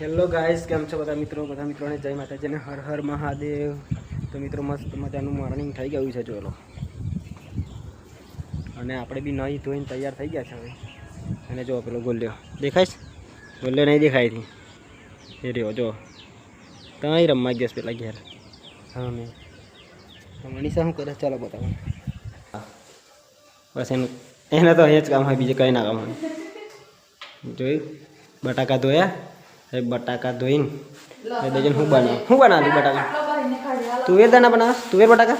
Hello guys કેમ છો બધા મિત્રો? બધા મિત્રોને જય માતાજીને હર હર મહાદેવ. તો મિત્રો, મસ્ત મજાનું મોર્નિંગ થઈ ગયું છે જોલો અને આપણે બી નહીં ધોઈને તૈયાર થઈ ગયા છે હવે. અને જો પેલો ગોલ્યો. દેખાય છે? ગોલ્યો નહીં દેખાયથી એ રહ્યો, જો. ત્યાં રમવા ગયો પેલા ઘેર. હા, મેં. મનીષા શું કરે ચાલો બતાવો. બસ એનું એને તો અહીંયા જ કામ હોય, બીજે કંઈ ના કામ હોય. જોયું? બટાકા ધોયા? હવે બટાકા ધોઈને એ દેજન હું બનાવું? શું બનાવું બટાકા? તુવેર દાણા બનાવ. તુવેર બટાકા?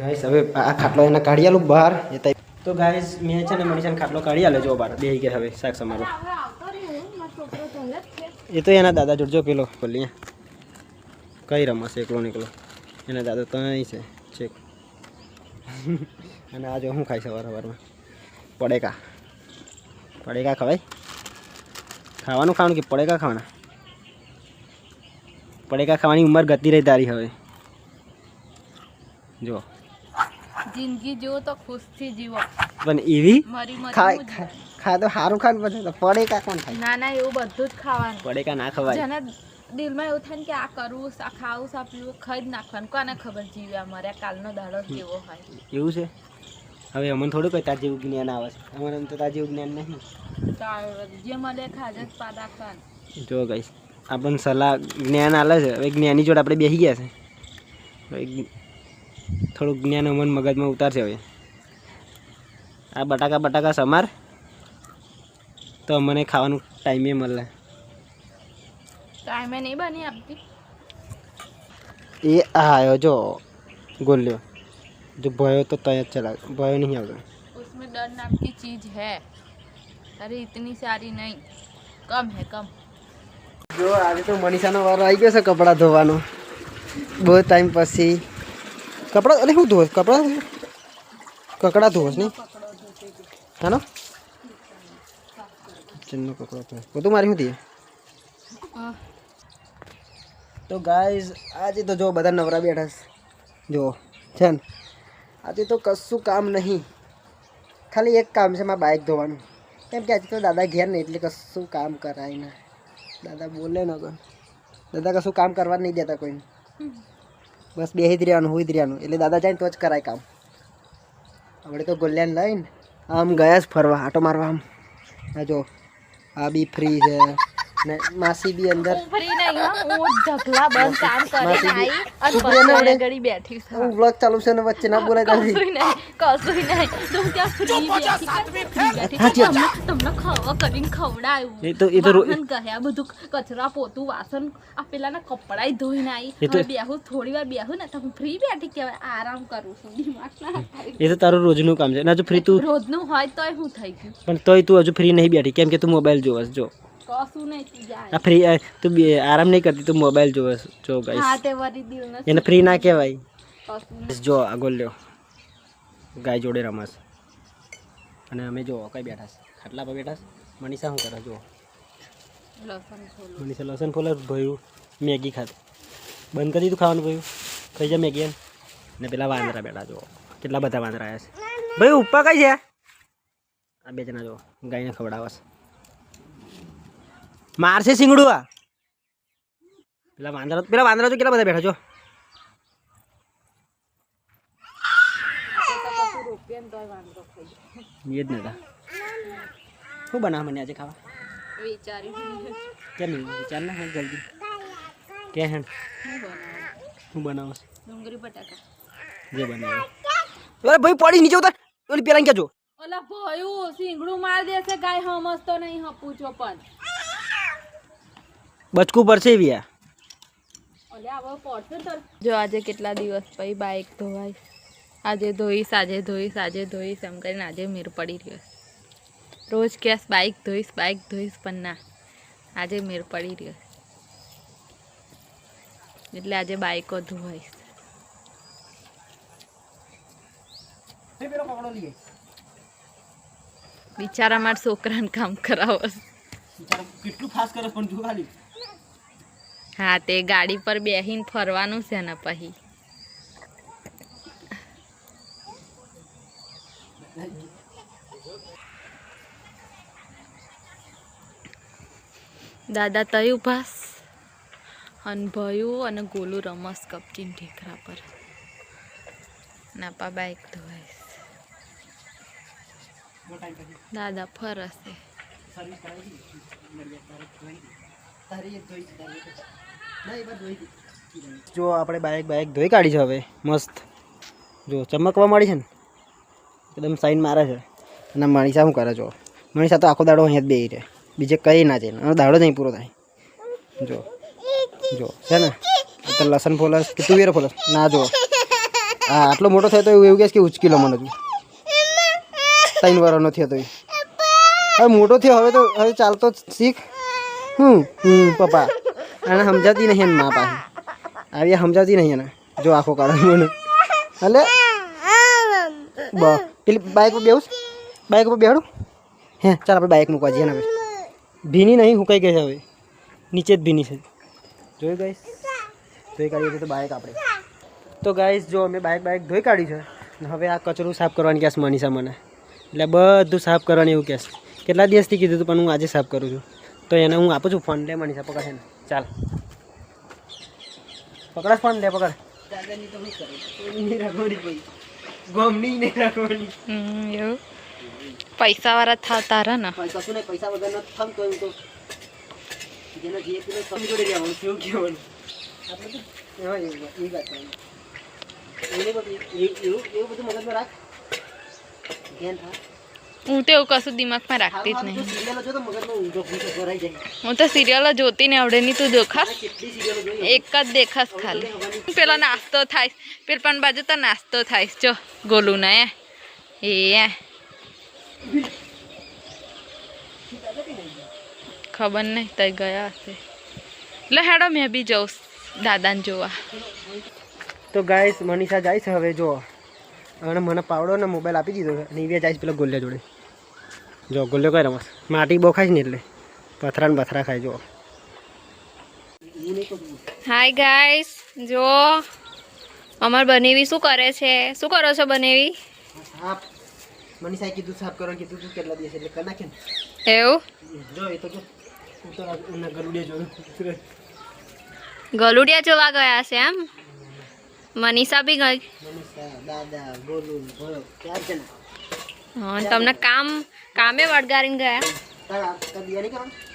ગાઈસ હવે આ ખાટલો એને કાઢી આલું બહાર. એ તો ગાઈસ મેં છે ને મનીષાને ખાટલો કાઢી આલે જો બહાર. બે ગયા હવે શાક સમારો. એ તો એના દાદા જોડજો પેલો બોલી કઈ રમશે એકલો નીકળો એના દાદા તો અહીં છે છેક. અને આજે હું ખાઈ સવાર સવારમાં. પડેકા. પડેકા ખવાય? ખાવાનું ખાવાનું કે પડેગા ખાવાના? પડેગા ખાવાની ઉંમર ગતી રહી તારી હવે. જો. જિંદગી જીવો તો ખુશથી જીવો. પણ એવી? ખા તો સારું ખાવાનું પછી પડેકા કોણ ખાય? ના ના એવું બધું જ ખાવાનું. પડેકા ના ખવાય? જેને દિલમાં એવું થાય ને કે આ કરવું આ ખાવું આ પીવું ખાઈ જ નાખવાનું. કોને ખબર જીવ્યા મારે કાલનો દાડો કેવો હોય. એવું છે? હવે અમને થોડું કઈ તાર જ્ઞાન આવે છે. અમારે તો તાર જ્ઞાન નહીં જે ગઈશ આપણને સલાહ જ્ઞાન આલે છે. હવે જ્ઞાની જોડે આપણે બેસી ગયા છે. થોડુંક જ્ઞાન અમન મગજમાં ઉતારશે હવે. આ બટાકા બટાકા સમાર. તો અમને ખાવાનું ટાઈમે મળે. ટાઈમે નહીં બની આપતી. એ આવ્યો જો ગોલ્યો. જો ભયો તો તય જ ચલા ભયો નહીં આવતો उसमें डर नाम की चीज है अरे इतनी सारी नहीं कम है कम જો આજે તો મનીષાનો વારો આવી ગયો છે કપડાં ધોવાનો બહુ ટાઈમ પછી કપડાં અરે શું ધોસ કપડાં કકડા ધોસ નહીં હાનો કિચનનો કપડો ધોસ બધું મારી શું થઈએ તો ગાઈઝ આજે તો જો બધા નવરા બેઠા છે જો છે ને આજે તો કશું કામ નહીં. ખાલી એક કામ છે, મારા બાઇક ધોવાનું. કેમ કે આજે તો દાદા ઘેર નહીં, એટલે કશું કામ કરાય ના. દાદા બોલે ન કોઈ. દાદા કશું કામ કરવા નહીં દેતા કોઈને. બસ બે જ રહેવાનું હોય જ રહેવાનું. એટલે દાદા જાય તો જ કરાય કામ. આપણે તો ગોલ્યાને લઈને આમ ગયા જ ફરવા, આટો મારવા આમ. હા જો, આ બી ફ્રી છે. ને માસી બી અંદર. ચાલુ છે ને વચ્ચે ના બોલાય કશું નહીં ત્યાં ફ્રી. બેઠી તમને કરીને બધું કચરા પોતું વાસણ આ પેલાના કપડાય ધોઈને આવી બેહું થોડી વાર બેહું ને તમે ફ્રી બેઠી કહેવાય આરામ કરું છું. દિમાગ એ તો તારું રોજનું કામ છે. ના જો ફ્રી તું રોજનું હોય તોય હું થઈ ગયું. પણ તોય તું હજુ ફ્રી નહીં બેઠી. કેમ કે તું મોબાઈલ જોવાસ જો. કશું નહીં તું જાય. આ ફ્રી તું બે- આરામ નહીં કરતી તું મોબાઈલ જોવસ જો હા તે વરી દિલને એને ફ્રી ના કહેવાય. જો આ ગોલ્યો ગાય જોડે રમાશ. અને અમે જો કઈ બેઠા છે? ખાટલા પર બેઠા છે? મનીષા શું કરે જો? મનીષા લસણ ફોલે ભયું. મેગી ખાત બંધ કરી દીધું ખાવાનું ભયું? ખાઈ જા મેગી એમ. ને પેલા વાંદરા બેઠા જો. કેટલા બધા વાંદરા આવ્યા છે. ભાઈ ઉપા કઈ છે? આ બે જણા જો ગાયને ખવડાવસ મારશે સિંગડું આ. પેલા વાંદરા પેલા વાંદરા કેટલા બધા બેઠા છો? શું બનાવ મને આજે ખાવા? કેમ વિચાર ના હેડ જલ્દી. કે હેડ શું બનાવો? ડુંગળી બટાકા જે બનાવો. અરે ભાઈ, પડી નીચે ઉતર. ઓલી પેલા કેજો ઓલા ભયું સિંગડું માર દેશે, ગાય હમસતો નહીં હપું છો પણ. બચકું પડશે એવી આ ઓલે આવો પડશે તો જો આજે કેટલા દિવસ પછી બાઇક ધોવાય. આજે ધોઈશ આજે ધોઈશ આજે ધોઈશ એમ કરીને આજે મેર પડી રહ્યો રોજ કેસ બાઇક ધોઈશ બાઇક ધોઈશ પણ ના. આજે મેર પડી રહ્યો એટલે આજે બાઇકો ધોવાઈશ. બિચારા મારા છોકરાને કામ કરાવો કેટલું ફાસ્ટ કરે પણ જો ખાલી હા, તે ગાડી પર બેહીને ફરવાનું છે ને પછી દાદા તય ઉભાસ અને ભયું અને ગોલું રમસ કપચીન ઠેકરા પર. નાપા બાઈક ધોવાઈશ. દાદા ફરશે જો, આપણે બાઇક બાઇક ધોઈ કાઢી છે હવે. મસ્ત. જો, ચમકવા મળી છે ને? એકદમ સાઈન મારે છે. અને મણીષા શું કરે, જો? મણીષા તો આખો દાડો અહીંયા જ બેહી રહે. બીજે કંઈ ના જાય એનો દાડો નહીં પૂરો થાય. જો. જો, છે ને? તો લસણ ફોલસ કે તુવેર ફોલસ? ના, જો. હા આટલો મોટો થયો તો એવું એવું કહેશ કે ઉચકી લો મને તું. ત્રણ વારનો થયો તો એ. હવે મોટો થયો, હવે તો, હવે ચાલતો શીખ. હમ હમ, પપ્પા. આને સમજાતી નહીં એને મા પાસે. આવી સમજાતી નહીં એને. જો આખો કાઢો મને. હલે? બ, પેલી બાઇક પર બેહું બાઇક પર બેહાડું? હે, ચાલ આપણે બાઇક મૂકવા જઈએ હવે. ભીની નહીં હુકાઈ ગઈ છે હવે. નીચે જ ભીની છે. જોઈ ગઈશ ધોઈ કાઢી છે તો બાઇક આપણે. તો ગાઈશ જો અમે બાઇક બાઇક ધોઈ કાઢી છે હવે આ કચરું સાફ કરવાની કહેશ મનીષા મને. એટલે બધું સાફ કરવાની એવું કહેશ. કેટલા દિવસથી કીધું હતું પણ હું આજે સાફ કરું છું. તો એને હું આપું છું ફોન. લે મનીષા, પકડ ને ચાલ. પકડ ફોન લે પકડ. દાદાની તો શું કરે? ગમની રાખવાની હમ, એવું. પૈસાવાળા થાવ તારા ને. પૈસા કશું પૈસા વગર ના થમતો એમ તો. જેને જે પેલો તમે જોડે રહેવાનું કહેવાનું? આપણે તો એવું વાત- એવી એવું બધું મગજમાં રાખ. ધ્યાન થા હું તો એવું કશું દિમાગમાં રાખતી જ નહીં. હું તો સિરિયલો જોતી ને આવડે નહીં તું જોઈ એક જ દેખાશ ખાલી. પેલો નાસ્તો થાય. પેલ પણ બાજુ તો નાસ્તો થાય. જો, ગોલું ના એ એ. ખબર નહીં, તઈ ગયા હશે. એટલે હેડો, મેં બી જઉં દાદાને જોવા. તો ગાઈશ મનીષા જાય છે હવે, જો. અને મને પાવડો ને મોબાઈલ આપી દીધો અને એ જાય પેલા ગોલ્યા જોડે. જો ગુલ્લો કઈ રમસ માટી બહુ ખાય ને એટલે. પથરા ને બથરા ખાય જો. હાય ગાઈસ જો અમાર બનેવી શું કરે છે? શું કરો છો બનેવી? સાફ. મનીષાએ કીધું સાફ કરો કીધું તું કેટલા દિવસ એટલે કરી નાખે ને. એવું? જો એ તો ગલુડિયા જોવા ગયા છે એમ? મનીષા બી ગઈ. મનીષા દાદા ગોલુ ભરત ક્યાં છે ને? હા તમને કામ કામે વળગારીને ગયા?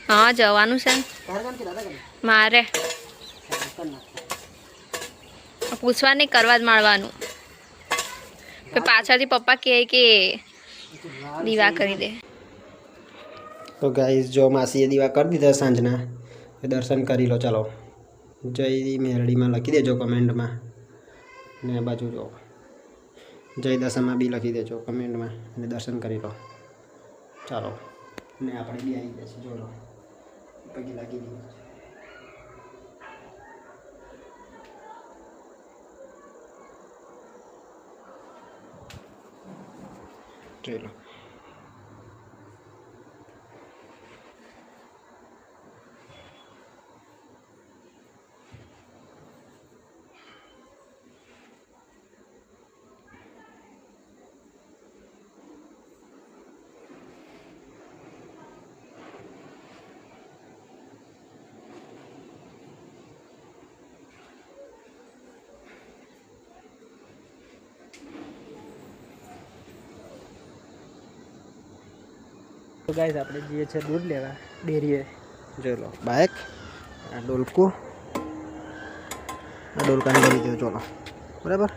હા, જવાનું છે. મારે. પૂછવા નહીં કરવા જ માળવાનું. પાછળથી પપ્પા કહે કે, દીવા કરી દે. તો ગાઈસ જો માસીએ દીવા કરી દીધા સાંજના દર્શન કરી લો, ચાલો. જય મેરડીમાં લખી દેજો કમેન્ટમાં ને બાજુ જો. જય દશામાં બી લખી દેજો કમેન્ટમાં અને દર્શન કરી લો. ચાલો. ને આપણે બી આવી જશે જો લો. પગે લાગી ગઈ. જોઈ તો ગાઈઝ આપણે જઈએ છીએ દૂધ લેવા ડેરીએ. જો લો બાઇક આ ડોલકું. આ ડોલકાને ભરી દો ચોલો. બરાબર?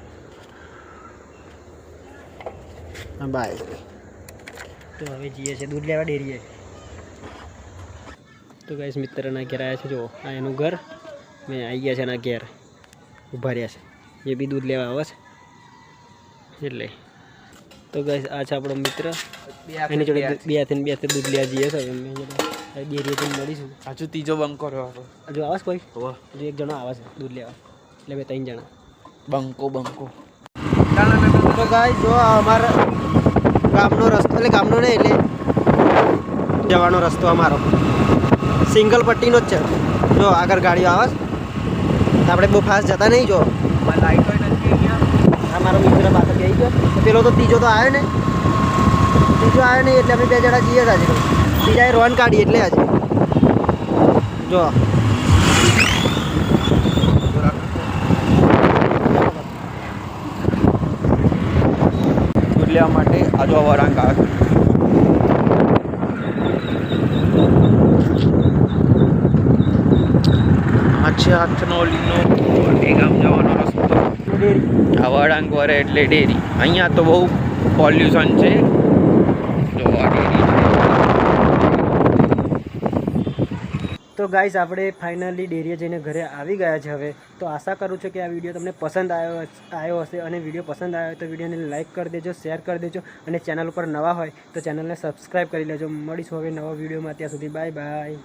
બાઇક તો હવે જઈએ છીએ દૂધ લેવા ડેરીએ. તો ગાઈઝ મિત્રના ઘેર આવ્યા છે જો આ એનું ઘર. મેં આવી ગયા છે એના ઘેર. ઊભા રહ્યા છે. એ બી દૂધ લેવા આવે છે. એટલે તો ગાઈઝ આ છે આપણો મિત્ર. એની જોડે બે હાથે બે હાથે દૂધ લેવા જઈએ છે હવે. અમે ડેરીએ મળીશું. હજુ ત્રીજો બંકો રહ્યો હજુ આવે કોઈ? હજુ એક જણો આવે છે દૂધ લેવા. એટલે બે ત્રણ જણા. બંકો બંકો. તો ગાય જો અમારા ગામનો રસ્તો એટલે ગામનો નહીં એટલે જવાનો રસ્તો અમારો. સિંગલ પટ્ટીનો જ છે. જો આગળ ગાડીઓ આવે આપણે બહુ ફાસ્ટ જતા નહીં જો. લાઈટો મારો મિત્ર પાછળ બેસી ગયો. પેલો તો ત્રીજો તો આવ્યો ને. ત્રીજો આવ્યો નહીં એટલે અમે બે જણા જઈએ જ આજે. બીજાએ રોન કાઢી એટલે આજે. જો. લેવા માટે આજો વરાંગ આવે. આ નો જવાનો રસ્તો ડેરી આ વળાંક વરે એટલે ડેરી અહીંયા તો બહુ પોલ્યુશન છે. જો આ ડેરી તો ગાઈઝ આપણે ફાઇનલી ડેરીએ જઈને ઘરે આવી ગયા છે હવે. તો આશા કરું છું કે આ વીડિયો તમને પસંદ આવ્યો આવ્યો હશે અને વીડિયો પસંદ આવ્યો તો વિડીયોને લાઇક કરી દેજો શેર કરી દેજો અને ચેનલ ઉપર નવા હોય તો ચેનલને સબસ્ક્રાઈબ કરી લેજો. મળીશું હવે નવા વિડીયોમાં ત્યાં સુધી બાય બાય